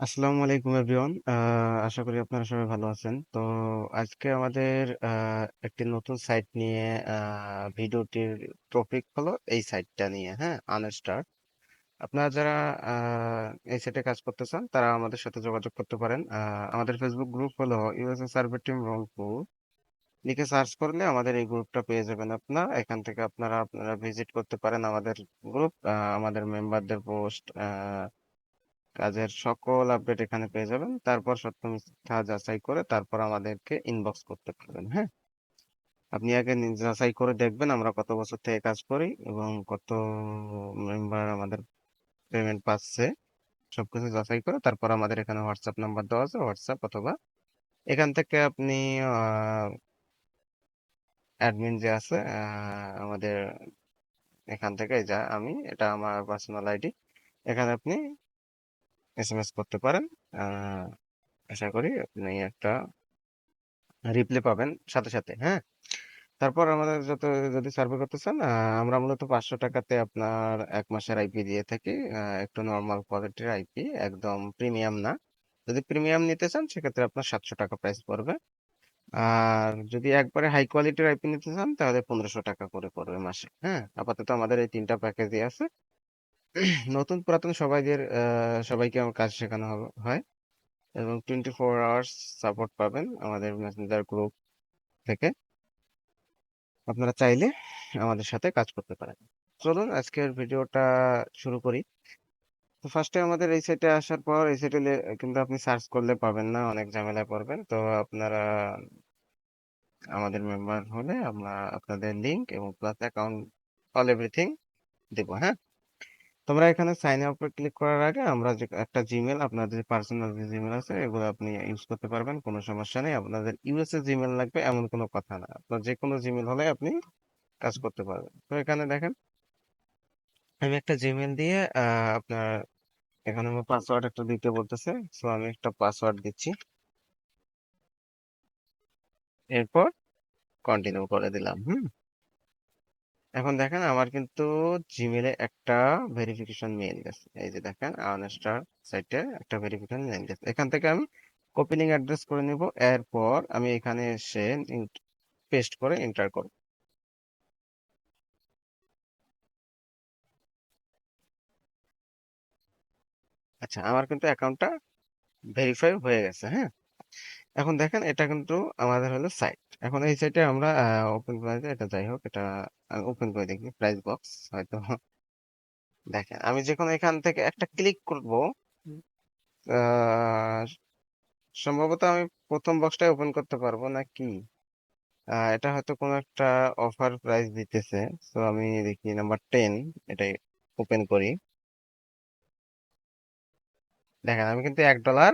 আসসালামু আলাইকুম এভরিওয়ান। আশা করি আপনারা সবাই ভালো আছেন। তো আজকে আমাদের একটি নতুন সাইট নিয়ে আহ, ভিডিওটির টপিক হলো এই সাইটটা নিয়ে হ্যাঁ আনস্টার আপনারা যারা আহ, এই সাইটে কাজ করতে চান তারা আমাদের সাথে যোগাযোগ করতে পারেন। আহ, আমাদের ফেসবুক গ্রুপ হলো ইউএসএ সার্ভে টিম রংপুর লিখে সার্চ করলে আমাদের এই গ্রুপটা পেয়ে যাবেন আপনারা। এখান থেকে আপনারা আপনারা ভিজিট করতে পারেন আমাদের গ্রুপ আমাদের মেম্বারদের পোস্ট কাজের সকল আপডেট এখানে পেয়ে যাবেন। তারপর সত্য মিথ্যা যাচাই করে তারপর আমাদেরকে ইনবক্স করতে পারবেন হ্যাঁ? আপনি আগে যাচাই করে দেখবেন আমরা কত বছর থেকে কাজ করি এবং কত মেম্বার আমাদের পেমেন্ট পাচ্ছে। সবকিছু যাচাই করে তারপর আমাদের এখানে হোয়াটসঅ্যাপ নাম্বার দেওয়া আছে হোয়াটসঅ্যাপ অথবা এখান থেকে আপনি অ্যাডমিন যে আছে আমাদের এখান থেকে যা আমি, এটা আমার পার্সোনাল আইডি এখানে আপনি এসএমএস করতে পারেন। আশা করি আপনি একটা রিপ্লে পাবেন সাথে সাথে হ্যাঁ? তারপর আমাদের যত, যদি সার্ভে করতে চান আমরা মূলত পাঁচশো টাকাতে আপনার এক মাসের আইপি দিয়ে থাকি। একটু নর্মাল কোয়ালিটির আইপি একদম প্রিমিয়াম না। যদি প্রিমিয়াম নিতে চান, সেক্ষেত্রে আপনার সাতশো টাকা প্রাইস পড়বে। আর যদি একবারে হাই কোয়ালিটির আইপি নিতে চান, তাহলে পনেরোশো টাকা করে পড়বে মাসে হ্যাঁ? আপাতত আমাদের এই তিনটা প্যাকেজই আছে। নতুন পুরাতন সবাইদের সবাইকে আমার কাজ শেখানো হয়। এবং টোয়েন্টি ফোর আওয়ার্স সাপোর্ট পাবেন আমাদের মেসেঞ্জার গ্রুপ থেকে। আপনারা চাইলে আমাদের সাথে কাজ করতে পারেন। চলুন আজকের ভিডিওটা শুরু করি। তো ফার্স্টে আমাদের এই সাইটে আসার পর, এই সাইটে কিন্তু আপনি সার্চ করলে পাবেন না, অনেক ঝামেলায় পড়বেন। তো আপনারা আমাদের মেম্বার হলে আমরা আপনাদের লিংক এবং প্লাস অ্যাকাউন্ট অল এভরিথিং দেবো হ্যাঁ? তোমরা এখানে সাইন আপে ক্লিক করার আগে আমরা যে একটা জিমেল আপনাদের পার্সোনাল যে জিমেল আছে, এগুলো আপনি ইউজ করতে পারবেন, কোনো সমস্যা নেই। আপনাদের ইউএসএ জিমেল লাগবে, এমন কোনো কথা না। আপনার যে কোনো জিমেল হলে আপনি কাজ করতে পারবেন। তো এখানে দেখেন, আমি একটা জিমেল দিয়ে আপনার এখানে আমার পাসওয়ার্ড একটা দিতে বলতেছে। সো আমি একটা পাসওয়ার্ড দিচ্ছি। এরপর কন্টিনিউ করে দিলাম, হুম? এখন দেখেন আমার কিন্তু জিমেলে একটা ভেরিফিকেশন মেইল গেছে। এই যে দেখেন আনস্টার সাইটে একটা ভেরিফিকেশন মেইল গেছে। এখান থেকে আমি ওপেনিং অ্যাড্রেস করে নিব, এরপর আমি এখানে এসে পেস্ট করে এন্টার করব। আচ্ছা আমার কিন্তু অ্যাকাউন্টটা ভেরিফাই হয়ে গেছে হ্যাঁ? এখন দেখেন, এটা কিন্তু আমাদের হলো সাইট এখন এই সাইটে আমরা ওপেন করে এটা যাই হোক এটা ওপেন করে দেখি প্রাইস বক্স হয়তো দেখেন আমি যখন এখান থেকে একটা ক্লিক করব সম্ভবত আমি প্রথম বক্সটাই ওপেন করতে পারব না কি? এটা হয়তো কোনো একটা অফার প্রাইস দিতেছে তো আমি দেখি নাম্বার টেন এটাই ওপেন করি। দেখেন আমি কিন্তু এক ডলার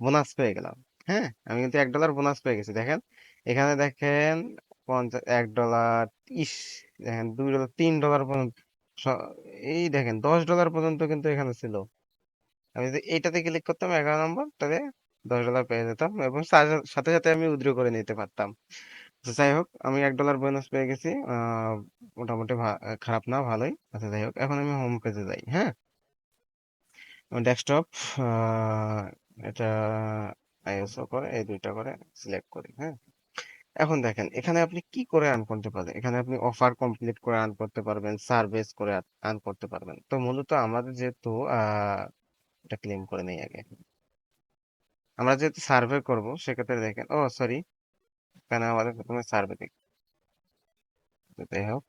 বোনাস পেয়ে গেলাম। হ্যাঁ আমি কিন্তু এক ডলার বোনাস পেয়ে গেছি। দেখেন, এখানে দেখেন পঞ্চাশ এক ডলার ইস, দেখেন দুই ডলার তিন ডলার পর্যন্ত এই দেখেন দশ ডলার পর্যন্ত কিন্তু এখানে ছিল। আমি যদি এইটাতে ক্লিক করতাম এগারো নম্বর তাহলে দশ ডলার পেয়ে যেতাম এবং সাথে সাথে আমি উইথড্র করে নিতে পারতাম। তো যাই হোক, আমি এক ডলার বোনাস পেয়ে গেছি। মোটামুটি খারাপ না, ভালোই। আচ্ছা যাই হোক, এখন আমি হোম পেজে যাই হ্যাঁ? ডেস্কটপ এটা আইএসও করে, এই দুইটা করে সিলেক্ট করি হ্যাঁ? এখন দেখেন, এখানে আপনি কি করে আর্ন করতে পারবেন? এখানে আপনি অফার কমপ্লিট করে আর্ন করতে পারবেন সার্ভিস করে আর্ন করতে পারবেন। তো মূলত আমাদের যেহেতু এটা ক্লেম করে নেই আগে। আমরা যেহেতু সার্ভে করব, সেক্ষেত্রে দেখেন, ও সরি এখানে আমাদের প্রথমে সার্ভে দেখি। যাই হোক,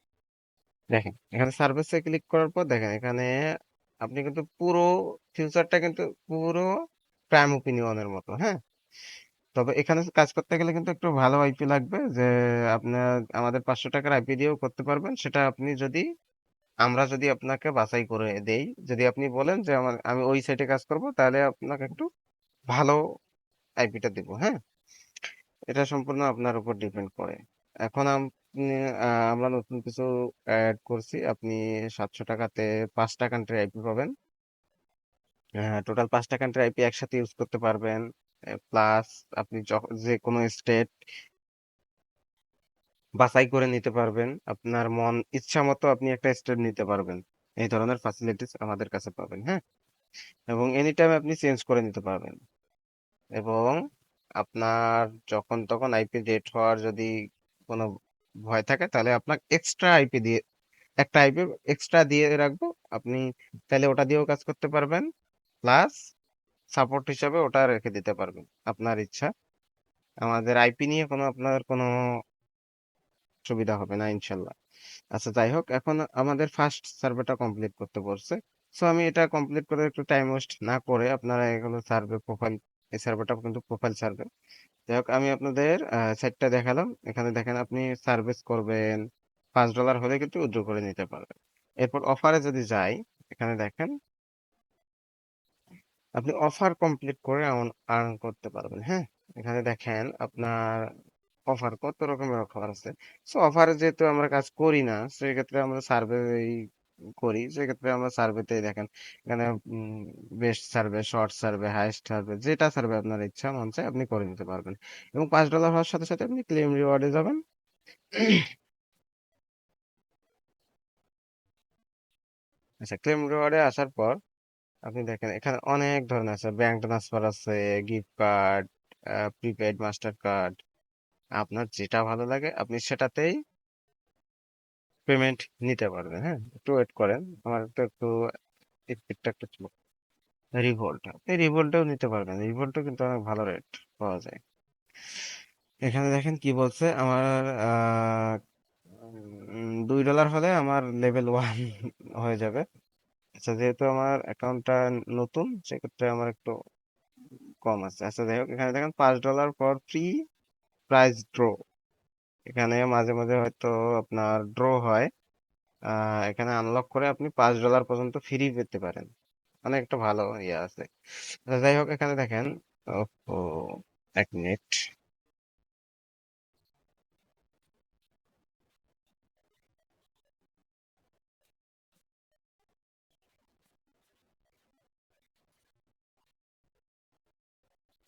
দেখেন, এখানে সার্ভিসে ক্লিক করার পর দেখেন, এখানে আপনি কিন্তু পুরো ফিউচারটা কিন্তু পুরো প্রাইম ওপিনিয়নের মতো হ্যাঁ? তবে এখানে কাজ করতে গেলে কিন্তু একটু ভালো আইপি লাগবে যে আপনার, আমাদের পাঁচশো টাকার আইপি দিয়েও করতে পারবেন। সেটা আপনি যদি, আমরা যদি আপনাকে বাছাই করে দেই, যদি আপনি বলেন যে আমার, আমি ওই সাইটে কাজ করব, তাহলে আপনাকে একটু ভালো আইপিটা দিব হ্যাঁ? এটা সম্পূর্ণ আপনার উপর ডিপেন্ড করে। এখন আমরা নতুন কিছু অ্যাড করছি। আপনি সাতশো টাকাতে পাঁচটা কান্ট্রি আইপি পাবেন। টোটাল পাঁচটা কান্ট্রি আইপি একসাথে ইউজ করতে পারবেন। প্লাস আপনি যে কোনো স্টেট বাছাই করে নিতে পারবেন। আপনার মন, ইচ্ছা মতো আপনি একটা স্টেপ নিতে পারবেন। এই ধরনের ফ্যাসিলিটিস আমাদের কাছে পাবেন হ্যাঁ? এবং এনি টাইম আপনি চেঞ্জ করে নিতে পারবেন। এবং আপনার যখন তখন আইপি ডেট হওয়ার যদি কোনো ভয় থাকে, তাহলে আপনার এক্সট্রা আইপি দিয়ে, একটা আইপি এক্সট্রা দিয়ে রাখব। আপনি তাহলে ওটা দিয়েও কাজ করতে পারবেন। প্লাস সাপোর্ট হিসাবে ওটা রেখে দিতে পারবেন, আপনার ইচ্ছা। আমাদের আইপি নিয়ে কোনো আপনার কোনো সুবিধা হবে না, ইনশাল্লাহ। আচ্ছা যাই হোক, এখন আমাদের ফার্স্ট সার্ভেটা কমপ্লিট করতে বলছে। সো আমি এটা কমপ্লিট করে একটু টাইম ওয়েস্ট না করে আপনারা এগুলো সার্ভে প্রোফাইল এই সার্ভেটা কিন্তু প্রোফাইল সার্ভে যাই হোক, আমি আপনাদের সাইটটা দেখালাম। এখানে দেখেন আপনি সার্ভিস করবেন, পাঁচ ডলার হলে কিন্তু উইথড্র করে নিতে পারবেন। এরপর অফারে যদি যাই, এখানে দেখেন আপনি অফার কমপ্লিট করে আর্ন করতে পারবেন হ্যাঁ? এখানে দেখেন আপনার অফার কত রকমের অফার আছে। সো অফারে যেহেতু আমরা কাজ করি না, সেক্ষেত্রে আমরা সার্ভে করি। সেক্ষেত্রে আমরা সার্ভেতে দেখেন, এখানে best survey short survey highest survey যেটা সার্ভে আপনার ইচ্ছা মন চায় আপনি করে নিতে পারবেন। এবং পাঁচ ডলার হওয়ার সাথে সাথে আপনি ক্লেম রিওয়ার্ডে যাবেন। আচ্ছা ক্লেম রিওয়ার্ডে আসার পর আপনি দেখেন, এখানে অনেক ধরনের আছে। ব্যাংক ট্রান্সফার আছে, gift card prepaid, master card. আপনার যেটা ভালো লাগে, আপনি সেটাতেই পেমেন্ট নিতে পারবেন হ্যাঁ? একটু ওয়েট করেন, আমার তো একটু একটু রিভোল্ট আপনি রিভোল্টেও নিতে পারবেন। রিভোল্টও কিন্তু অনেক ভালো রেট পাওয়া যায়। এখানে দেখেন কি বলছে, আমার দুই ডলার হলে আমার লেভেল ওয়ান হয়ে যাবে। আচ্ছা যেহেতু আমার অ্যাকাউন্টটা নতুন সেক্ষেত্রে আমার একটু কম আছে। আচ্ছা যাই হোক এখানে দেখেন পাঁচ ডলার পর ফ্রি প্রাইজ ড্র এখানে মাঝে মাঝে হয়তো আপনার ড্র হয়। এখানে আনলক করে আপনি পাঁচ ডলার পর্যন্ত ফ্রি পেতে পারেন। মানে একটা ভালো ইয়ে আছে। আচ্ছা, যাই হোক এখানে দেখেন ও এক মিনিট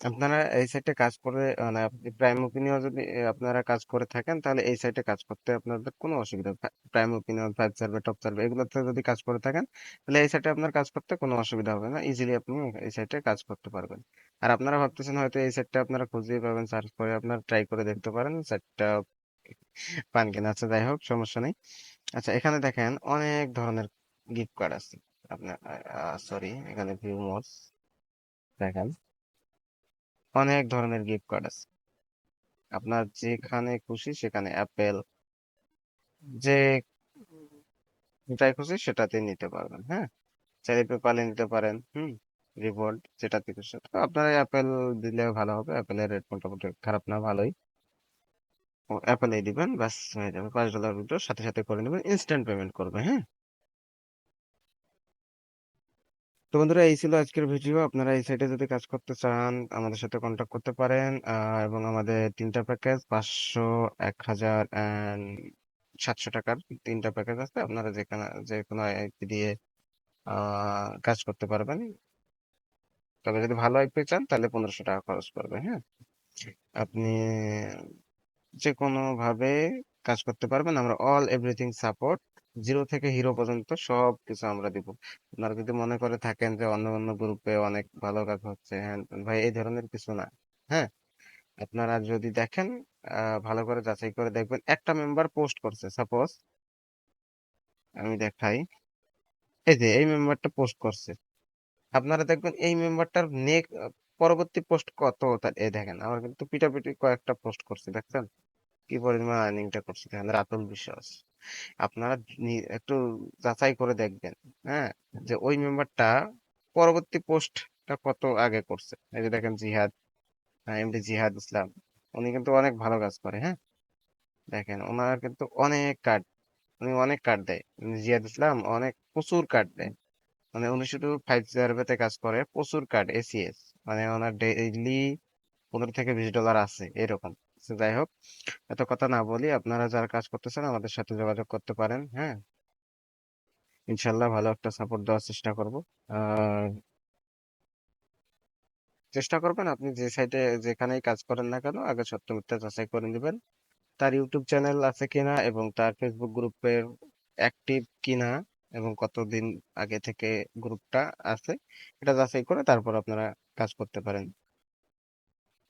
আপনারা এই সাইটে কাজ করে মানে আপনি প্রাইম ওপিনিয়ন যদি আপনারা কাজ করে থাকেন, তাহলে এই সাইটে কাজ করতে আপনাদের কোনো অসুবিধা prime opinion five survey top survey এগুলোতে যদি কাজ করে থাকেন, তাহলে এই সাইটে আপনার কাজ করতে কোনো অসুবিধা হবে না। ইজিলি আপনি এই সাইটে কাজ করতে পারবেন। আর আপনারা ভাবতেছেন হয়তো এই সাইটটা আপনারা খুঁজেই পাবেন সার্চ করে আপনারা ট্রাই করে দেখতে পারেন সাইটটা পান কিনা। আচ্ছা যাই হোক, সমস্যা নেই। আচ্ছা এখানে দেখেন অনেক ধরনের গিফট কার্ড আছে। আপনার সরি এখানে ভিউ মোডস দেখেন। অনেক ধরনের গিফট কার্ড আছে। আপনার যেখানে খুশি সেখানে অ্যাপেল যে যেটাই খুশি সেটাতে নিতে পারবেন হ্যাঁ? চাইলে পেপালে নিতে পারেন, হুম? রিভোল্ট যেটাতে খুশি আপনারা অ্যাপেল দিলে ভালো হবে অ্যাপেলের রেট মোটামুটি খারাপ না, ভালোই। অ্যাপেলে দিবেন, ব্যাস হয়ে যাবে। পাঁচ ডলার সাথে সাথে করে নেবেন ইনস্ট্যান্ট পেমেন্ট করবে হ্যাঁ? তো বন্ধুরা, এই ছিল আজকের ভিডিও। আপনারা এই সাইটে যদি কাজ করতে চান, আমাদের সাথে কন্ট্যাক্ট করতে পারেন এবং আমাদের তিনটা প্যাকেজ পাঁচশো, এক হাজার সাতশো টাকার তিনটা প্যাকেজ আছে। আপনারা যেখানে যে কোনো আইপি দিয়ে কাজ করতে পারবেন। তবে যদি ভালো আইপি চান, তাহলে পনেরোশো টাকা খরচ পড়বে হ্যাঁ? আপনি যে কোনো ভাবে কাজ করতে পারবেন। আমরা অল এভরিথিং সাপোর্ট জিরো থেকে হিরো পর্যন্ত সব কিছু আমরা দিব। আপনারা যদি মনে করে থাকেন যে অন্য অন্য গ্রুপে অনেক ভালো কাজ হচ্ছে হ্যাঁ ভাই এই ধরনের কিছু না হ্যাঁ? আপনারা যদি দেখেন ভালো করে যাচাই করে দেখবেন। একটা মেম্বার পোস্ট করছে সাপোজ আমি দেখাই। এই যে, এই মেম্বারটা পোস্ট করছে। আপনারা দেখবেন এই মেম্বারটার নেক, পরবর্তী পোস্ট কত? এ দেখেন, আমার কিন্তু পিটাপিটি কয়েকটা পোস্ট করছে, দেখছেন? কি পরিমাণ আর্নিংটা করছে, দেখেন, রাতুল বিশ্বাস। আপনারা একটু যাচাই করে দেখবেন হ্যাঁ? যে ওই মেম্বারটা পরবর্তী পোস্টটা কত আগে করছে? এই যে দেখেন জিহাদ এমডি জিহাদ ইসলাম, উনি কিন্তু অনেক ভালো কাজ করে হ্যাঁ? দেখেন, ওনার কিন্তু অনেক কার্ড, উনি অনেক কার্ড দেয়। জিহাদ ইসলাম অনেক প্রচুর কার্ড দেয়। মানে উনি শুধু ফাইভ সার্ভেতে কাজ করে, প্রচুর কার্ড এসিএস মানে ওনার ডেইলি পনেরো থেকে বিশ ডলার আছে, এরকম। যাই হোক, এত কথা না বলি আপনারা যারা কাজ করতেছেন আমাদের সাথে যোগাযোগ করতে পারেন হ্যাঁ? ইনশাল্লাহ ভালো একটা সাপোর্ট দেওয়ার চেষ্টা করব। চেষ্টা করবেন আপনি যে সাইটে যেখানেই কাজ করেন না কেন আগে সত্য মিথ্যা যাচাই করে নেবেন। তার ইউটিউব চ্যানেল আছে কিনা এবং তার ফেসবুক গ্রুপের অ্যাক্টিভ কিনা এবং কতদিন আগে থেকে গ্রুপটা আছে, এটা যাচাই করে তারপর আপনারা কাজ করতে পারেন।